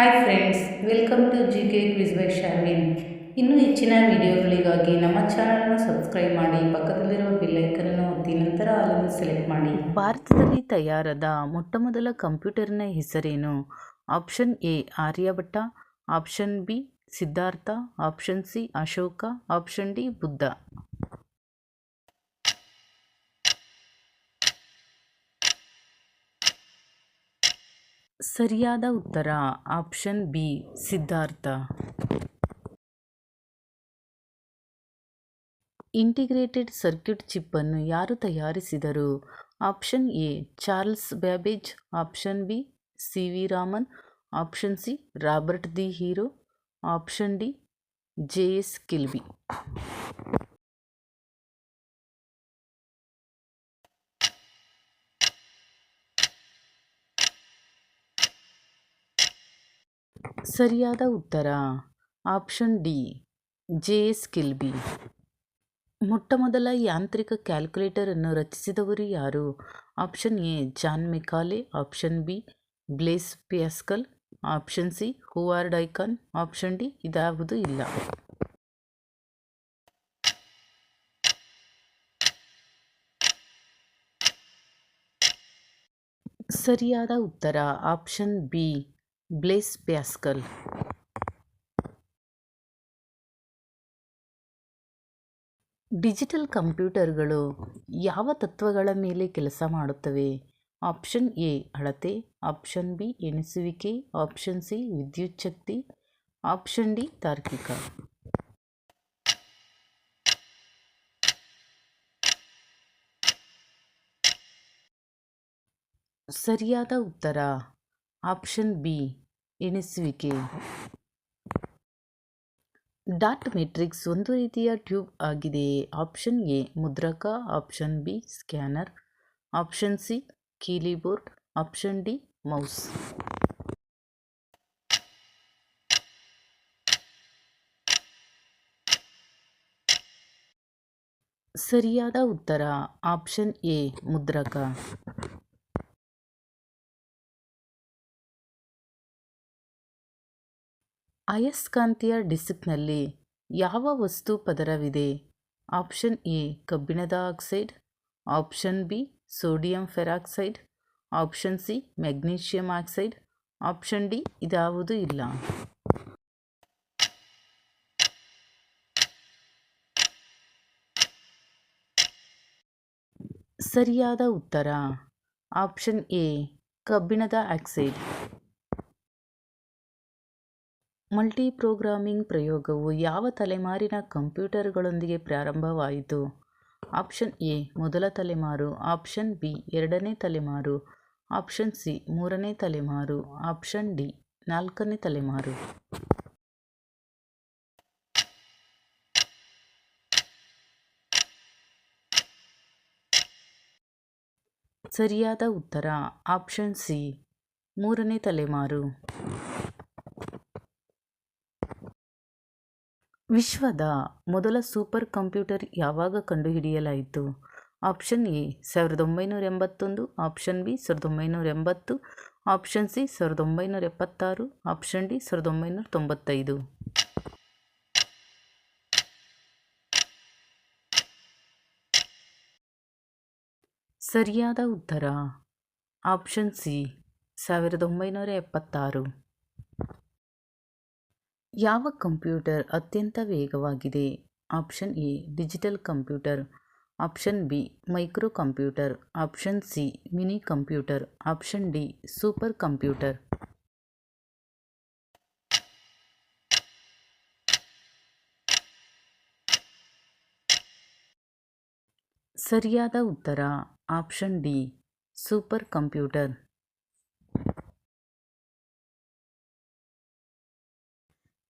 Hi friends welcome to G K quiz by Sharvin ಇನ್ನೂ ಹೆಚ್ಚಿನ ವಿಡಿಯೋಗಳಿಗಾಗಿ ನಮ್ಮ ಚಾನಲ್ನ ಸಬ್ಸ್ಕ್ರೈಬ್ ಮಾಡಿ, ಪಕ್ಕದಲ್ಲಿರುವ ಬೆಲ್ಲೈಕನನ್ನು ಒತ್ತಿ, ನಂತರ ಅಲ್ಲನ್ನು ಸೆಲೆಕ್ಟ್ ಮಾಡಿ. ಭಾರತದಲ್ಲಿ ತಯಾರಾದ ಮೊಟ್ಟಮೊದಲ ಕಂಪ್ಯೂಟರ್ನ ಹೆಸರೇನು? Option A Aryabhatta. Option B Siddhartha. Option C Ashoka. Option D Buddha. ಸರಿಯಾದ ಉತ್ತರ, option B, Siddhartha. Integrated circuit ಚಿಪ್ಪನ್ನು ಯಾರು ತಯಾರಿಸಿದರು? Option A, Charles Babbage. Option B, C V Raman. Option C, Robert the hero. Option D, J S Kilby ಸರಿಯಾದ ಉತ್ತರ. Option D, J. S Kilby ಮೊಟ್ಟಮೊದಲ ಯಾಂತ್ರಿಕ ಕ್ಯಾಲ್ಕುಲೇಟರನ್ನು ರಚಿಸಿದವರು ಯಾರು? Option A, John Macaulay. Option B, Blaise Pascal. Option C, Howard Aiken. Option D ಇದಾವುದು ಇಲ್ಲ. ಸರಿಯಾದ ಉತ್ತರ. Option B Blaise Pascal digital ಕಂಪ್ಯೂಟರ್ಗಳು ಯಾವ ತತ್ವಗಳ ಮೇಲೆ ಕೆಲಸ ಮಾಡುತ್ತವೆ? ಆಪ್ಷನ್ ಎ ಅಳತೆ. ಆಪ್ಷನ್ ಬಿ ಎಣಿಸುವಿಕೆ. ಆಪ್ಷನ್ ಸಿ ವಿದ್ಯುಚ್ಛಕ್ತಿ ಆಪ್ಷನ್ ಡಿ ತಾರ್ಕಿಕ. ಸರಿಯಾದ ಉತ್ತರ. ಆಪ್ಷನ್ ಬಿ ಎಣಿಸುವಿಕೆ. ಡಾಟ್ ಮೆಟ್ರಿಕ್ಸ್ ಒಂದು ರೀತಿಯ ಟ್ಯೂಬ್ ಆಗಿದೆ. Option A, ಮುದ್ರಕ. Option B, scanner. Option C keyboard option D, mouse. ಸರಿಯಾದ ಉತ್ತರ. ಆಪ್ಷನ್ ಎ, ಮುದ್ರಕ. ಅಯಸ್ಕಾಂತೀಯ ಡಿಸ್ಕ್ನಲ್ಲಿ ಯಾವ ವಸ್ತು ಪದರವಿದೆ? ಆಪ್ಷನ್ ಎ, ಕಬ್ಬಿಣದ oxide. Option B, sodium peroxide. Option C, magnesium oxide. Option D, ಇದಾವುದು ಇಲ್ಲ. ಸರಿಯಾದ ಉತ್ತರ. ಆಪ್ಷನ್ ಎ, ಕಬ್ಬಿಣದ ಆಕ್ಸೈಡ್. ಮಲ್ಟಿ ಪ್ರೋಗ್ರಾಮಿಂಗ್ ಪ್ರಯೋಗವು ಯಾವ ತಲೆಮಾರಿನ ಕಂಪ್ಯೂಟರ್ಗಳೊಂದಿಗೆ ಪ್ರಾರಂಭವಾಯಿತು? ಆಪ್ಷನ್ ಎ, ಮೊದಲ ತಲೆಮಾರು. ಆಪ್ಷನ್ ಬಿ, ಎರಡನೇ ತಲೆಮಾರು. ಆಪ್ಷನ್ ಸಿ, ಮೂರನೇ ತಲೆಮಾರು. ಆಪ್ಷನ್ ಡಿ, ನಾಲ್ಕನೇ ತಲೆಮಾರು. ಸರಿಯಾದ ಉತ್ತರ. ಆಪ್ಷನ್ ಸಿ, ಮೂರನೇ ತಲೆಮಾರು. ವಿಶ್ವದ ಮೊದಲ ಸೂಪರ್ ಕಂಪ್ಯೂಟರ್ ಯಾವಾಗ ಕಂಡುಹಿಡಿಯಲಾಯಿತು? ಆಪ್ಷನ್ ಎ, ಸಾವಿರದ ಒಂಬೈನೂರ ಎಂಬತ್ತೊಂದು. ಆಪ್ಷನ್ ಬಿ, ಸಾವಿರದ ಒಂಬೈನೂರ ಎಂಬತ್ತು. ಆಪ್ಷನ್ ಸಿ, ಸಾವಿರದ ಒಂಬೈನೂರ ಎಪ್ಪತ್ತಾರು. ಆಪ್ಷನ್ ಡಿ, ಸಾವಿರದ ಒಂಬೈನೂರ ತೊಂಬತ್ತೈದು. ಸರಿಯಾದ ಉತ್ತರ. ಆಪ್ಷನ್ ಸಿ, ಸಾವಿರದ ಒಂಬೈನೂರ ಎಪ್ಪತ್ತಾರು. ಯಾವ ಕಂಪ್ಯೂಟರ್ ಅತ್ಯಂತ ವೇಗವಾಗಿದೆ? Option A, digital computer. Option B, micro computer. Option C, mini computer. Option D, super computer. ಸರಿಯಾದ ಉತ್ತರ. Option D, super computer.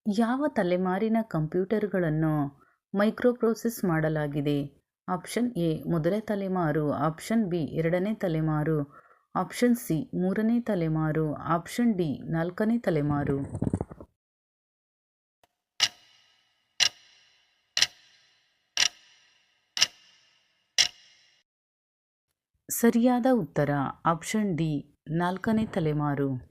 ಯಾವ ತಲೆಮಾರಿನ ಕಂಪ್ಯೂಟರ್ಗಳನ್ನು ಮೈಕ್ರೋಪ್ರೋಸೆಸ್ ಮಾಡಲಾಗಿದೆ? ಆಪ್ಷನ್ ಎ ಮೊದಲನೇ ತಲೆಮಾರು. ಆಪ್ಷನ್ ಬಿ, ಎರಡನೇ ತಲೆಮಾರು. ಆಪ್ಷನ್ ಸಿ, ಮೂರನೇ ತಲೆಮಾರು. ಆಪ್ಷನ್ ಡಿ, ನಾಲ್ಕನೇ ತಲೆಮಾರು. ಸರಿಯಾದ ಉತ್ತರ. ಆಪ್ಷನ್ ಡಿ, ನಾಲ್ಕನೇ ತಲೆಮಾರು.